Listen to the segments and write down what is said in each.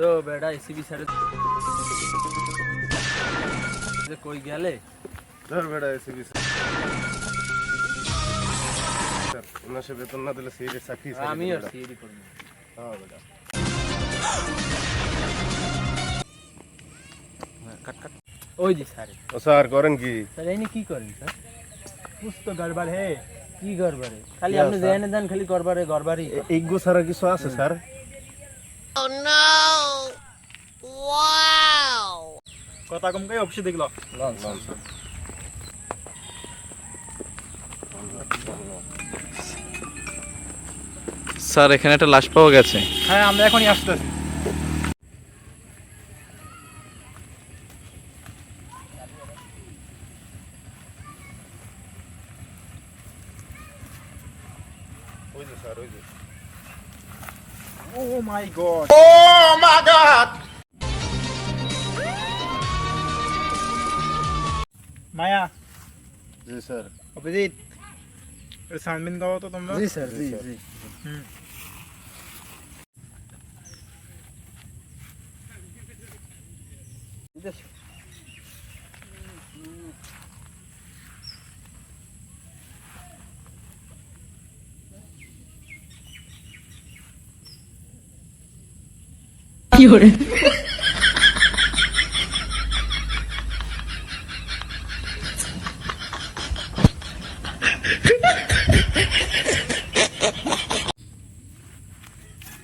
AC B ACB স্যারের কই গেলে? ধর বেড়া এসিবি স্যার ওনার বেতন না দিলে সিএডি চাকরি আমি আর সিএডি করব। হ্যাঁ বেড়া হ্যাঁ, কাট কাট। ওই জি স্যার ও স্যার করেন কি? স্যার এনে কি করেন স্যার? পুস্ত গড়বাড় হে। কি গড়বড় খালি আপনি জেনে দেন খালি গড়বড়ে গড়বড়ই এইগো সারা কিছু আছে স্যার? কথা কম কই অফিসে দেখল। লন লন স্যার স্যার এখানে একটা লাশ পাওয়া গেছে। হ্যাঁ আমরা এখনই আসতেছি। ওই যে স্যার ওই যে। Oh my god Maya. G sir. Abhijit সানবিন গাও তো তোমরা? জি স্যার জি। জি। হুম।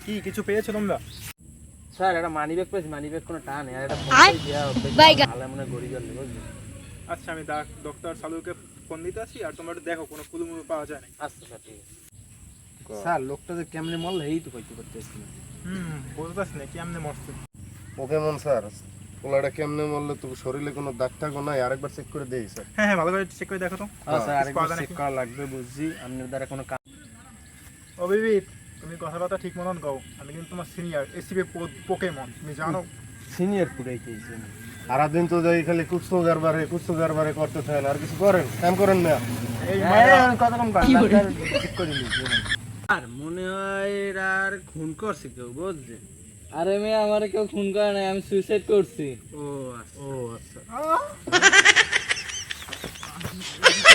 কি কিছু পেয়েছ তোমরা? স্যার একটা মানি ব্যাগ পেয়েছি মানি ব্যাগ কোনো টান নেই আর একটা ভালো মনে গড়ি গেল বুঝলি? আচ্ছা আমি ডক্টর সালুকে ফোন দিতে আসি আর তোমরা একটু দেখো কোনো কুলুমুলু পাওয়া যায় না আচ্ছা স্যার ঠিক আছে। স্যার লোকটা যে কেমনে মরল এই তো কইতে করতেছি না। হুম বুঝতে না কেমনে মরছে। ওকে মন স্যার পোলাটা কেমনে মরলে তো শরীরে কোনো দাগ টাগও নাই আরেকবার চেক করে দেই স্যার। হ্যাঁ হ্যাঁ ভালো করে চেক করে দেখো তো। হ্যাঁ স্যার আরেকবার চেক করা লাগবে বুঝছি আপনার দ্বারা কোনো কাজ অভিজিৎ তুমি কথাবার্তা ঠিক মতন গাও আমি কিন্তু তোমার সিনিয়র এসিবি পোকেমন তুমি জানো। সিনিয়র পুরাই খেয়েছি সারাদিন তো যাই খালি কুচ্ছ গারবারে কুচ্ছ গারবারে করতে থাকেন আর কিছু করেন? কাম করেন না। এই হ্যাঁ, মায়া- কত ঠিক করে আর মনে হয় এরা আর খুন করছে কেউ বুঝছে আরে মেয়ে আমার কেউ খুন করে নাই আমি সুইসাইড করছি। ও আচ্ছা। ও আচ্ছা।